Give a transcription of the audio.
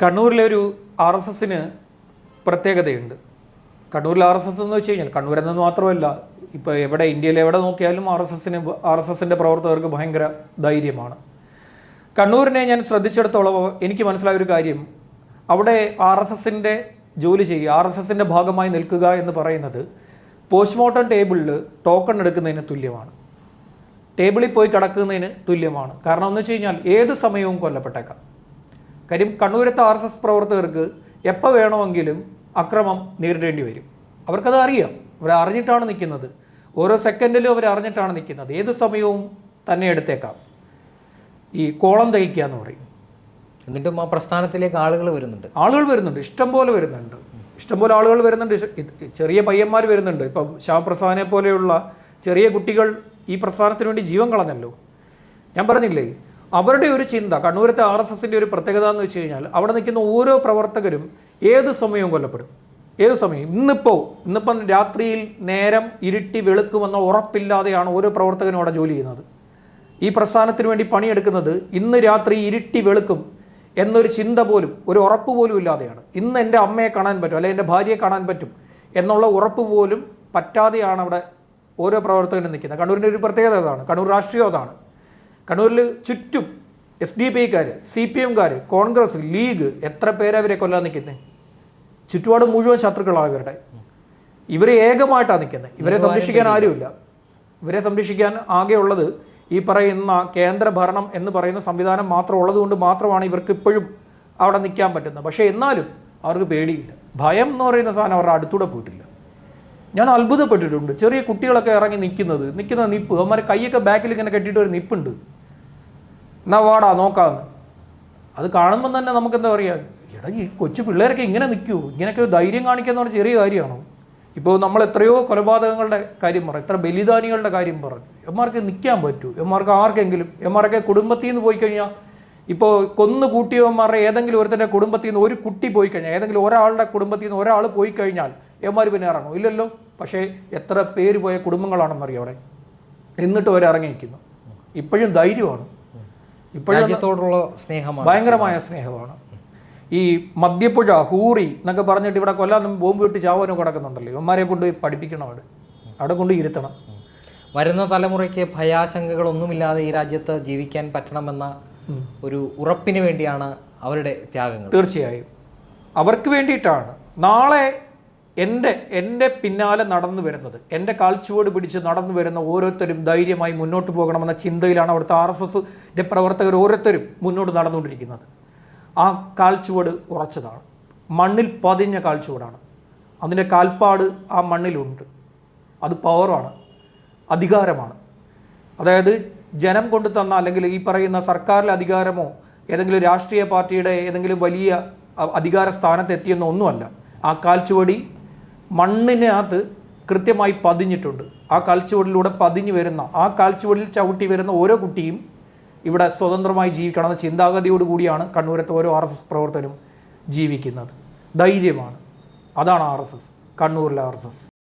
കണ്ണൂരിലെ ഒരു R S എസിന് പ്രത്യേകതയുണ്ട്. കണ്ണൂരിൽ ആർ എസ് എസ് എന്ന് വെച്ച് കഴിഞ്ഞാൽ കണ്ണൂർ എന്നത് മാത്രമല്ല ഇപ്പോൾ എവിടെ ഇന്ത്യയിൽ എവിടെ നോക്കിയാലും ആർ എസ് എസിന് ആർ എസ് എസിന്റെ പ്രവർത്തകർക്ക് ഭയങ്കര ധൈര്യമാണ്. കണ്ണൂരിനെ ഞാൻ ശ്രദ്ധിച്ചിടത്തോളം എനിക്ക് മനസ്സിലായ ഒരു കാര്യം അവിടെ ആർ എസ് എസിന്റെ ജോലി ചെയ്യുക ആർ എസ് എസിന്റെ ഭാഗമായി നിൽക്കുക എന്ന് പറയുന്നത് പോസ്റ്റ്മോർട്ടം ടേബിളിൽ ടോക്കൺ എടുക്കുന്നതിന് തുല്യമാണ്. ടേബിളിൽ പോയി കിടക്കുന്നതിന് തുല്യമാണ്. കാരണം എന്ന് വെച്ച് കഴിഞ്ഞാൽ ഏത് സമയവും കൊല്ലപ്പെട്ടേക്കാം. കാര്യം കണ്ണൂരത്തെ ആർ എസ് എസ് പ്രവർത്തകർക്ക് എപ്പോൾ വേണമെങ്കിലും അക്രമം നേരിടേണ്ടി വരും. അവർക്കത് അറിയാം. അവർ അറിഞ്ഞിട്ടാണ് നിൽക്കുന്നത്. ഓരോ സെക്കൻഡിലും അവർ അറിഞ്ഞിട്ടാണ് നിൽക്കുന്നത്. ഏത് സമയവും തന്നെ എടുത്തേക്കാം. ഈ കോളം തയ്ക്കുക എന്ന് പറയും. എന്നിട്ടും ആ പ്രസ്ഥാനത്തിലേക്ക് ആളുകൾ വരുന്നുണ്ട്. ആളുകൾ വരുന്നുണ്ട്. ഇഷ്ടം പോലെ വരുന്നുണ്ട്. ഇഷ്ടം പോലെ ആളുകൾ വരുന്നുണ്ട്. ചെറിയ പയ്യന്മാർ വരുന്നുണ്ട്. ഇപ്പം ശ്യാമപ്രസാദിനെ പോലെയുള്ള ചെറിയ കുട്ടികൾ ഈ പ്രസ്ഥാനത്തിന് വേണ്ടി ജീവൻ കളഞ്ഞല്ലോ. ഞാൻ പറഞ്ഞില്ലേ? അവരുടെ ഒരു ചിന്ത കണ്ണൂരത്തെ ആർ എസ് എസിന്റെ ഒരു പ്രത്യേകത എന്ന് വെച്ച് കഴിഞ്ഞാൽ അവിടെ നിൽക്കുന്ന ഓരോ പ്രവർത്തകരും ഏത് സമയവും കൊല്ലപ്പെടും. ഏത് സമയം? ഇന്നിപ്പോൾ ഇന്നിപ്പം രാത്രിയിൽ നേരം ഇരുട്ടി വെളുക്കുമെന്ന ഉറപ്പില്ലാതെയാണ് ഓരോ പ്രവർത്തകനും അവിടെ ജോലി ചെയ്യുന്നത്. ഈ പ്രസ്ഥാനത്തിന് വേണ്ടി പണിയെടുക്കുന്നത് ഇന്ന് രാത്രി ഇരുട്ടി വെളുക്കും എന്നൊരു ചിന്ത പോലും ഒരു ഉറപ്പ് പോലും ഇല്ലാതെയാണ്. ഇന്ന് എന്റെ അമ്മയെ കാണാൻ പറ്റും അല്ലെങ്കിൽ എന്റെ ഭാര്യയെ കാണാൻ പറ്റും എന്നുള്ള ഉറപ്പ് പോലും പറ്റാതെയാണ് അവിടെ ഓരോ പ്രവർത്തകനും നിൽക്കുന്നത്. കണ്ണൂരിന്റെ ഒരു പ്രത്യേകത അതാണ് കണ്ണൂർ രാഷ്ട്രീയം അതാണ്. കണ്ണൂരിൽ ചുറ്റും എസ് ഡി പി ഐക്കാർ സി പി എംകാർ കോൺഗ്രസ് ലീഗ് എത്ര പേരെ അവരെ കൊല്ലാൻ നിൽക്കുന്നത് ചുറ്റുപാട് മുഴുവൻ ശത്രുക്കളാണ് ഇവരുടെ. ഇവരെ ഏകമായിട്ടാണ് നിൽക്കുന്നത് ഇവരെ സംരക്ഷിക്കാൻ ആരുമില്ല. ഇവരെ സംരക്ഷിക്കാൻ ആകെയുള്ളത് ഈ പറയുന്ന കേന്ദ്ര ഭരണം എന്ന് പറയുന്ന സംവിധാനം മാത്രം ഉള്ളതുകൊണ്ട് മാത്രമാണ് ഇവർക്ക് ഇപ്പോഴും അവിടെ നിൽക്കാൻ പറ്റുന്നത്. പക്ഷേ എന്നാലും അവർക്ക് പേടിയില്ല. ഭയം എന്ന് പറയുന്ന സാധനം അവരുടെ അടുത്തൂടെ പോയിട്ടില്ല. ഞാൻ അത്ഭുതപ്പെട്ടിട്ടുണ്ട്. ചെറിയ കുട്ടികളൊക്കെ ഇറങ്ങി നിൽക്കുന്നത് നിൽക്കുന്ന നിപ്പ്. അവന്മാർ കൈയൊക്കെ ബാക്കിൽ ഇങ്ങനെ കെട്ടിയിട്ട് ഒരു നിപ്പുണ്ട്. എന്നാ വാടാ നോക്കാമെന്ന് അത് കാണുമ്പം തന്നെ നമുക്ക് എന്താ പറയുക എടാ ഈ കൊച്ചു പിള്ളേരൊക്കെ ഇങ്ങനെ നിൽക്കൂ. ഇങ്ങനെയൊക്കെ ധൈര്യം കാണിക്കുന്ന എന്ന് ചെറിയ കാര്യമാണോ? ഇപ്പോൾ നമ്മൾ എത്രയോ കൊലപാതകങ്ങളുടെ കാര്യം പറ എത്ര ബലിദാനികളുടെ കാര്യം പറഞ്ഞു എമ്മാർക്ക് നിൽക്കാൻ പറ്റൂ. എമ്മാർക്ക് ആർക്കെങ്കിലും എമ്മാരൊക്കെ കുടുംബത്തിൽ നിന്ന് പോയി കഴിഞ്ഞാൽ ഇപ്പോൾ കൊന്നു കൂട്ടിയവന്മാരുടെ ഏതെങ്കിലും ഒരുത്തന്റെ കുടുംബത്തിൽ നിന്ന് ഒരു കുട്ടി പോയി കഴിഞ്ഞാൽ ഏതെങ്കിലും ഒരാളുടെ കുടുംബത്തിൽ നിന്ന് ഒരാൾ പോയി കഴിഞ്ഞാൽ എമ്മാർ പിന്നെ ഇറങ്ങും. ഇല്ലല്ലോ. പക്ഷേ എത്ര പേര് പോയ കുടുംബങ്ങളാണെന്നറിയാം അവിടെ? എന്നിട്ട് നിൽക്കുന്നു ഇപ്പോഴും ധൈര്യമാണ്. രാജ്യത്തോടുള്ള സ്നേഹമാണ്. ഭയങ്കരമായ സ്നേഹമാണ്. ഈ മദ്യപ്പുഴ ഹൂറി എന്നൊക്കെ പറഞ്ഞിട്ട് ഇവിടെ കൊല്ലാനും ബോംബ് വിട്ട് ചാവാനും കിടക്കുന്നുണ്ടല്ലോ. ഇവന്മാരെ കൊണ്ട് പഠിപ്പിക്കണം അവിടെ അവിടെ കൊണ്ട് ഇരുത്തണം. വരുന്ന തലമുറയ്ക്ക് ഭയാശങ്കകളൊന്നുമില്ലാതെ ഈ രാജ്യത്ത് ജീവിക്കാൻ പറ്റണമെന്ന ഒരു ഉറപ്പിന് വേണ്ടിയാണ് അവരുടെ ത്യാഗങ്ങൾ. തീർച്ചയായും. അവർക്ക് വേണ്ടിയിട്ടാണ്. നാളെ എന്റെ എന്റെ പിന്നാലെ നടന്നു വരുന്നത് എന്റെ കാൽച്ചുവട് പിടിച്ച് നടന്നു വരുന്ന ഓരോരുത്തരും ധൈര്യമായി മുന്നോട്ട് പോകണമെന്ന ചിന്തയിലാണ് അവിടുത്തെ ആർ എസ് എസിന്റെ പ്രവർത്തകർ ഓരോരുത്തരും മുന്നോട്ട് നടന്നുകൊണ്ടിരിക്കുന്നത്. ആ കാൽച്ചുവട് ഉറച്ചതാണ്. മണ്ണിൽ പതിഞ്ഞ കാൽച്ചുവടാണ്. അതിന്റെ കാൽപ്പാട് ആ മണ്ണിലുണ്ട്. അത് പവറാണ്. അധികാരമാണ്. അതായത് ജനം കൊണ്ടു തന്ന അല്ലെങ്കിൽ ഈ പറയുന്ന സർക്കാരിലെ അധികാരമോ ഏതെങ്കിലും രാഷ്ട്രീയ പാർട്ടിയുടെ ഏതെങ്കിലും വലിയ അധികാര സ്ഥാനത്ത് എത്തിയെന്നോ ഒന്നുമല്ല ആ കാൽച്ചുവടി മണ്ണിനകത്ത് കൃത്യമായി പതിഞ്ഞിട്ടുണ്ട്. ആ കാൽച്ചുവടിലൂടെ പതിഞ്ഞു വരുന്ന ആ കാൽച്ചുവടിൽ ചവിട്ടി വരുന്ന ഓരോ കുട്ടിയും ഇവിടെ സ്വതന്ത്രമായി ജീവിക്കണം എന്ന ചിന്താഗതിയോട് കൂടിയാണ് കണ്ണൂരത്തെ ഓരോ ആർ എസ് എസ് ജീവിക്കുന്നത്. ധൈര്യമാണ്. അതാണ് ആർ എസ് എസ്. കണ്ണൂരിലെ ആർ എസ് എസ്.